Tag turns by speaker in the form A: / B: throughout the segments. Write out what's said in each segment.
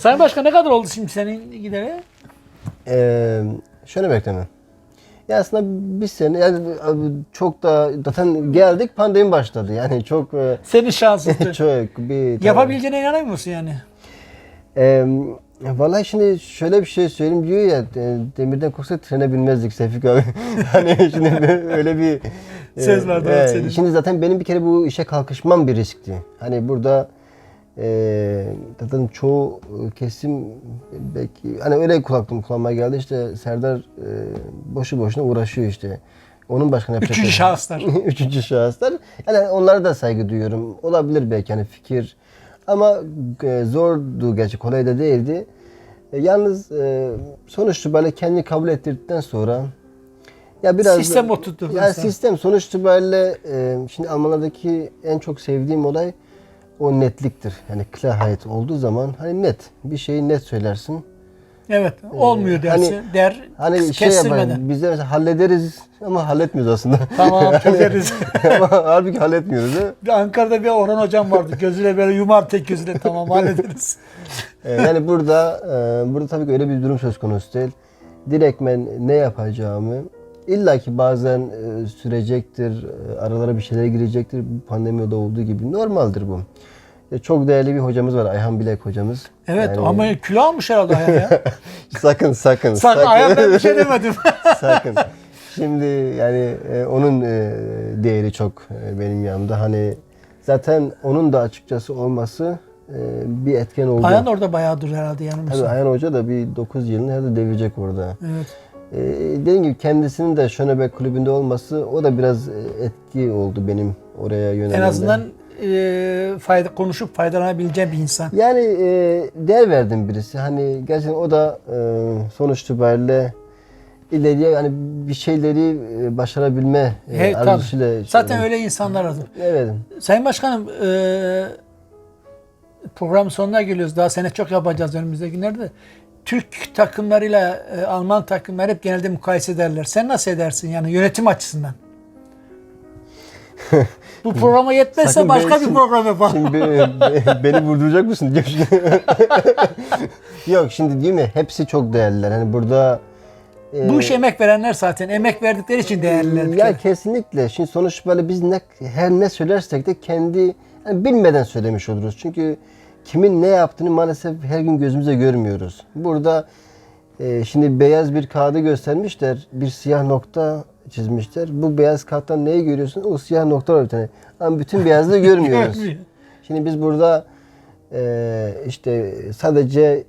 A: Sayın Başkan ne kadar oldu şimdi senin gideri?
B: Ee, şöyle bekleme. Ya aslında bir sene yani çok da zaten geldik pandemi başladı. Yani çok e,
A: Senin şanssızlık.
B: çok bir
A: Yapabileceğine inanıyor musun yani?
B: Ee, vallahi şimdi şöyle bir şey söyleyeyim diyor ya e, demirden korksak trene binmezdik Sefik abi. hani şimdi öyle bir e,
A: Söz vardı, evet, senin.
B: Şimdi zaten benim bir kere bu işe kalkışmam bir riskti. Hani burada e, zaten çoğu kesim belki hani öyle kulaklığım kullanmaya geldi işte Serdar e, boşu boşuna uğraşıyor işte. Onun başka ne yapacak?
A: Üçüncü şahıslar.
B: Üçüncü şahıslar. Yani onlara da saygı duyuyorum. Olabilir belki hani fikir. Ama e, zordu gerçi kolay da değildi. E, yalnız e, sonuçta böyle kendini kabul ettirdikten sonra ya biraz
A: Sistem oturttu
B: Ya sistem sonuç itibariyle e, şimdi Almanlardaki en çok sevdiğim olay o netliktir. Yani Klarheit olduğu zaman hani net bir şeyi net söylersin.
A: Evet. Olmuyor dersin.
B: hani-
A: der
B: Hani şey yapar, biz de mesela hallederiz ama halletmiyoruz aslında.
A: Tamam çözeriz.
B: ama halbuki halletmiyoruz. ha.
A: Bir Ankara'da bir Orhan hocam vardı. Gözüyle böyle yumar tek gözüyle tamam hallederiz.
B: Ee, yani burada e, burada tabii ki öyle bir durum söz konusu değil. Direktmen ne yapacağımı illa ki bazen e, sürecektir, e, aralara bir şeyler girecektir. Pandemide olduğu gibi normaldir bu. E, çok değerli bir hocamız var Ayhan Bilek hocamız.
A: Evet
B: Yani-
A: ama kilo almış herhalde Ayhan ya.
B: sakın sakın
A: Sakın Ayhan ben bir şey demedim.
B: sakın. Şimdi yani e, onun e, değeri çok e, benim yanımda. Hani zaten onun da açıkçası olması e, bir etken oldu.
A: Ayhan orada bayağı dur herhalde
B: Tabii
A: yanımızda.
B: Ayhan Hoca da bir 9 yılını herhalde devirecek orada.
A: Evet.
B: Ee, dediğim gibi kendisinin de Schöneberg kulübünde olması o da biraz e, etki oldu benim oraya yönelimde.
A: En azından e, fayda konuşup faydalanabileceğim bir insan.
B: Yani e, değer verdim birisi. Hani gerçekten o da e, sonuç itibariyle ileriye yani bir şeyleri e, başarabilme e,
A: He, tabii.
B: arzusuyla.
A: Zaten öyle insanlar adı.
B: Evet.
A: Sayın Başkanım e, programın sonuna geliyoruz. Daha sene çok yapacağız önümüzdeki günlerde. Türk takımlarıyla e, Alman takımları hep genelde mukayese ederler. Sen nasıl edersin yani yönetim açısından? Bu programa yetmezse
B: Sakın
A: başka
B: beni-
A: bir program yapalım.
B: Şimdi be- be- beni vurduracak mısın? Yok şimdi değil mi? Hepsi çok değerliler. Hani burada e,
A: Bu işe emek verenler zaten emek verdikleri için değerliler.
B: Ya
A: kere.
B: kesinlikle. Şimdi sonuç böyle biz ne her ne söylersek de kendi yani bilmeden söylemiş oluruz. Çünkü kimin ne yaptığını maalesef her gün gözümüze görmüyoruz. Burada e, şimdi beyaz bir kağıdı göstermişler. Bir siyah nokta çizmişler. Bu beyaz kağıttan neyi görüyorsun? O siyah nokta var bir tane. Ama bütün beyazlığı görmüyoruz.
A: Görmüyor.
B: Şimdi biz burada e, işte sadece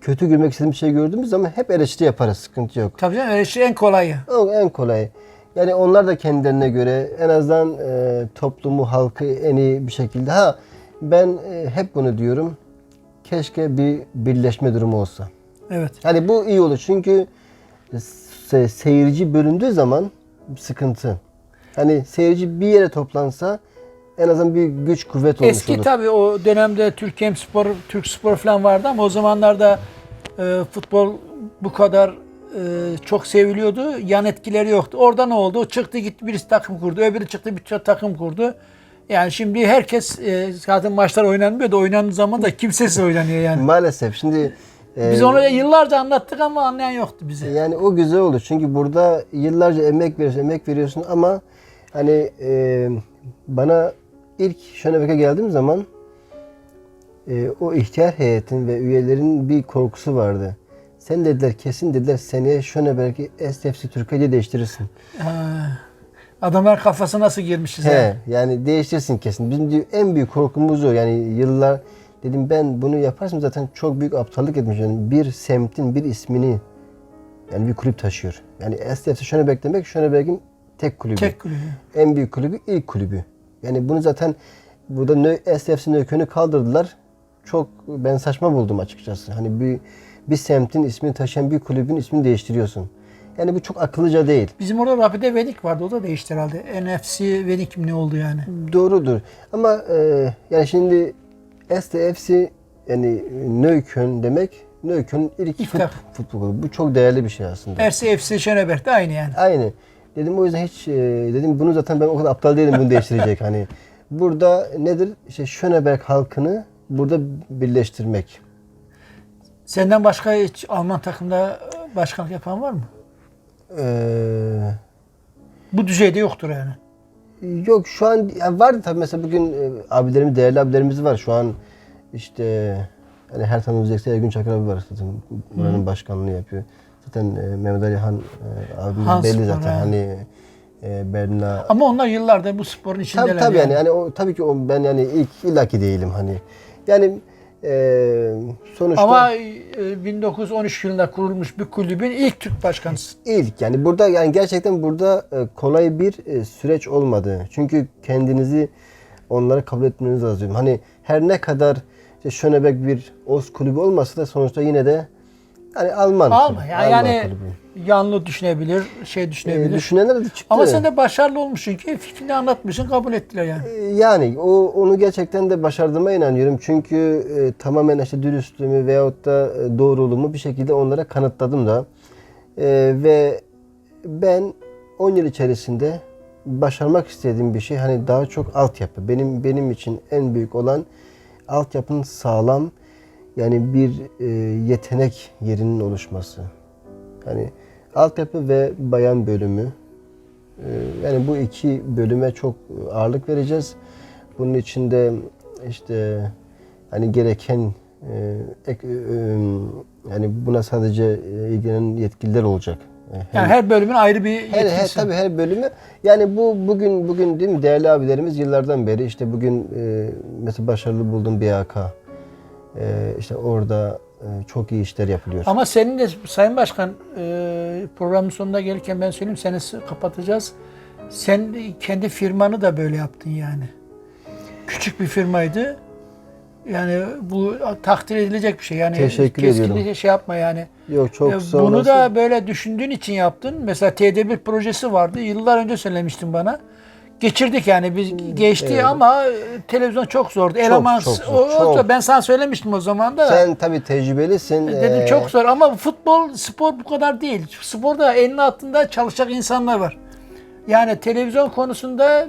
B: kötü görmek istediğimiz şey gördüğümüz zaman hep eleştiri yaparız. Sıkıntı yok.
A: Tabii canım şey en kolayı.
B: O en kolay. Yani onlar da kendilerine göre en azından e, toplumu, halkı en iyi bir şekilde. Ha ben e, hep bunu diyorum. Keşke bir birleşme durumu olsa.
A: Evet.
B: Hani bu iyi olur çünkü se- seyirci bölündüğü zaman sıkıntı. Hani seyirci bir yere toplansa en azından bir güç kuvvet olmuş
A: Eski
B: olur.
A: tabii o dönemde Türkiye Spor, Türk Spor falan vardı ama o zamanlarda e, futbol bu kadar e, çok seviliyordu. Yan etkileri yoktu. Orada ne oldu? O çıktı gitti birisi takım kurdu. Öbürü çıktı bir takım kurdu. Yani şimdi herkes e, zaten maçlar oynanmıyor da oynandığı zaman da kimsesiz oynanıyor yani.
B: Maalesef şimdi e,
A: Biz onu yıllarca anlattık ama anlayan yoktu bize.
B: Yani o güzel olur. Çünkü burada yıllarca emek veriyorsun, emek veriyorsun ama hani e, bana ilk Şönebek'e geldiğim zaman e, o ihtiyar heyetin ve üyelerin bir korkusu vardı. Sen dediler kesin dediler seneye Şönebek'i SFC Türkiye'de değiştirirsin.
A: Ha, adamlar kafası nasıl girmişiz
B: He,
A: yani.
B: yani değiştirsin kesin. Bizim diyor, en büyük korkumuz o. Yani yıllar dedim ben bunu yaparsam zaten çok büyük aptallık etmiş. Yani bir semtin bir ismini yani bir kulüp taşıyor. Yani SFC Şönebek demek Şönebek'in tek kulübü.
A: Tek kulübü.
B: En büyük kulübü ilk kulübü. Yani bunu zaten burada Nö- SFC Nökön'ü kaldırdılar. Çok ben saçma buldum açıkçası. Hani bir bir semtin ismini taşıyan bir kulübün ismini değiştiriyorsun. Yani bu çok akıllıca değil.
A: Bizim orada Rapide Venik vardı. O da değişti herhalde. NFC Venik mi ne oldu yani?
B: Doğrudur. Ama e, yani şimdi STFC yani Nöykön demek Nöykön'ün ilk, fut- futbol kulübü. Bu çok değerli bir şey aslında.
A: Erse FC Şeneberk de aynı yani.
B: Aynı. Dedim o yüzden hiç e, dedim bunu zaten ben o kadar aptal değilim bunu değiştirecek hani. Burada nedir? İşte Schöneberg halkını burada birleştirmek.
A: Senden başka hiç Alman takımda başkanlık yapan var mı?
B: Ee,
A: Bu düzeyde yoktur yani.
B: Yok şu an ya vardı tabii mesela bugün e, abilerimiz, değerli abilerimiz var. Şu an işte hani her tanıdığımız Ekser Ergün Çakır abi var zaten. Buranın başkanlığını yapıyor. Zaten e, Mehmet Ali Han e, abimiz
A: Han
B: belli
A: Spor,
B: zaten.
A: he.
B: Hani e, Berna
A: Ama onlar yıllardır bu sporun içindeler.
B: Tabii tabii yani. yani o tabii ki o ben yani ilk illaki değilim hani. Yani e, sonuçta
A: Ama e, 1913 yılında kurulmuş bir kulübün ilk Türk başkanısın.
B: ilk yani burada yani gerçekten burada e, kolay bir e, süreç olmadı. Çünkü kendinizi onlara kabul etmeniz lazım. Hani her ne kadar işte Schönebeck bir Oz kulübü olmasa da sonuçta yine de hani Alman.
A: Alma
B: kulübü,
A: yani,
B: Alman
A: yani
B: kulübü.
A: yanlı düşünebilir, şey
B: E,
A: düşünebilir.
B: düşünenler de çıktı.
A: Ama sen de başarılı olmuşsun ki fikrini anlatmışsın, kabul ettiler yani.
B: E, Yani o onu gerçekten de başardığıma inanıyorum. Çünkü e, tamamen işte dürüstlüğümü veyahut da e, doğruluğumu bir şekilde onlara kanıtladım da. E, ve ben 10 yıl içerisinde başarmak istediğim bir şey hani daha çok altyapı. Benim benim için en büyük olan altyapının sağlam yani bir e, yetenek yerinin oluşması. Yani altyapı ve bayan bölümü ee, Yani bu iki bölüme çok ağırlık vereceğiz. Bunun içinde işte hani gereken e, ek- e, yani buna sadece e, ilgilenen yetkililer olacak. E,
A: Yani her bölümün ayrı bir
B: her,
A: yetkisi.
B: her tabii her bölümü. Yani bu bugün bugün değil mi değerli abilerimiz yıllardan beri işte bugün e, mesela başarılı bulduğum BAK e, işte orada e, çok iyi işler yapılıyor.
A: Ama senin de Sayın Başkan e, programın sonuna gelirken ben söyleyeyim seni kapatacağız. Sen kendi firmanı da böyle yaptın yani. Küçük bir firmaydı. Yani bu takdir edilecek bir şey. Yani
B: Teşekkür ediyorum.
A: şey yapma yani.
B: Yok çok
A: E,
B: sağ
A: Bunu da böyle düşündüğün için yaptın. Mesela TD1 projesi vardı. Yıllar önce söylemiştin bana. Geçirdik yani biz geçti
B: Hmm, evet.
A: ama e, televizyon çok zordu. Eleman
B: çok zor,
A: o-
B: çok.
A: ben sana söylemiştim o zaman da.
B: Sen tabii tecrübelisin.
A: Dedim
B: Ee,
A: çok zor ama futbol, spor bu kadar değil. Sporda elinin altında çalışacak insanlar var. Yani televizyon konusunda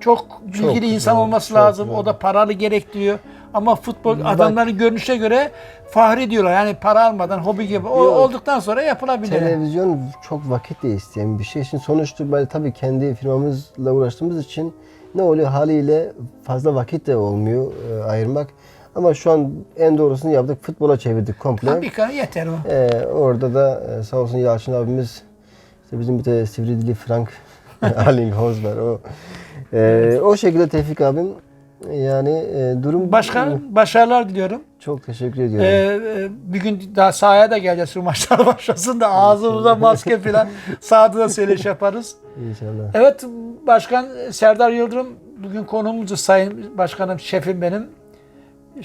A: çok bilgili
B: güzel,
A: insan olması
B: çok
A: lazım.
B: güzel.
A: O da paralı gerektiriyor. Ama futbol adamların görünüşe göre fahri diyorlar. Yani para almadan hobi gibi. O
B: Yok.
A: olduktan sonra yapılabilir.
B: Televizyon çok vakit de isteyen bir şey. Şimdi sonuçta ben tabii kendi firmamızla uğraştığımız için ne oluyor haliyle fazla vakit de olmuyor e, ayırmak. Ama şu an en doğrusunu yaptık. Futbola çevirdik komple.
A: Tabii ki yeter o.
B: Ee, orada da e, sağ olsun Yalçın abimiz işte bizim bir de sivri dili Frank Allinghouse var. O e, o şekilde Tevfik abim yani e, durum
A: Başka başarılar diliyorum.
B: çok teşekkür
A: Ee,
B: ediyorum.
A: e, bir gün daha sahaya da geleceğiz şu maçlar başlasın da ağzımıza maske falan sahada da söyleşi yaparız.
B: İnşallah.
A: Evet Başkan Serdar Yıldırım bugün konuğumuzdu Sayın Başkanım, şefim benim.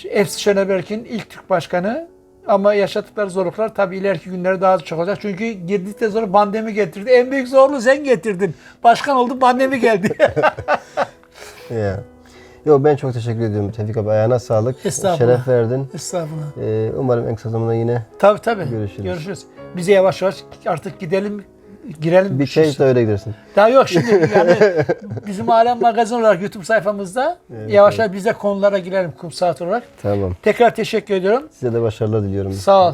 A: Efsi Şöneberk'in ilk Türk Başkanı. Ama yaşadıkları zorluklar tabii ileriki günlerde daha çok olacak. Çünkü girdikten sonra pandemi getirdi. En büyük zorluğu sen getirdin. Başkan oldu pandemi geldi.
B: Ya. Yo ben çok teşekkür ediyorum Tevfik abi. Ayağına sağlık.
A: Estağfurullah.
B: Şeref verdin.
A: Estağfurullah.
B: Ee, umarım en kısa zamanda yine
A: Tabii tabii.
B: Görüşürüz.
A: Görüşürüz. Bize yavaş yavaş artık gidelim girelim.
B: bir çay da öyle gidersin.
A: Daha yok şimdi yani bizim Alem Magazin olarak YouTube sayfamızda yavaş yavaş biz de konulara girelim kum saat olarak.
B: Tamam.
A: Tekrar teşekkür ediyorum.
B: Size de başarılar diliyorum.
A: Sağ ol.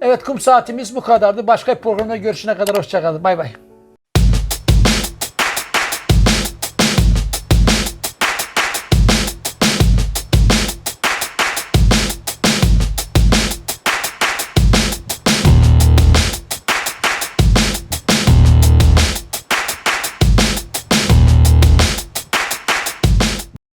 A: Evet kum saatimiz bu kadardı. Başka bir programda görüşene kadar hoşçakalın. Bay bay.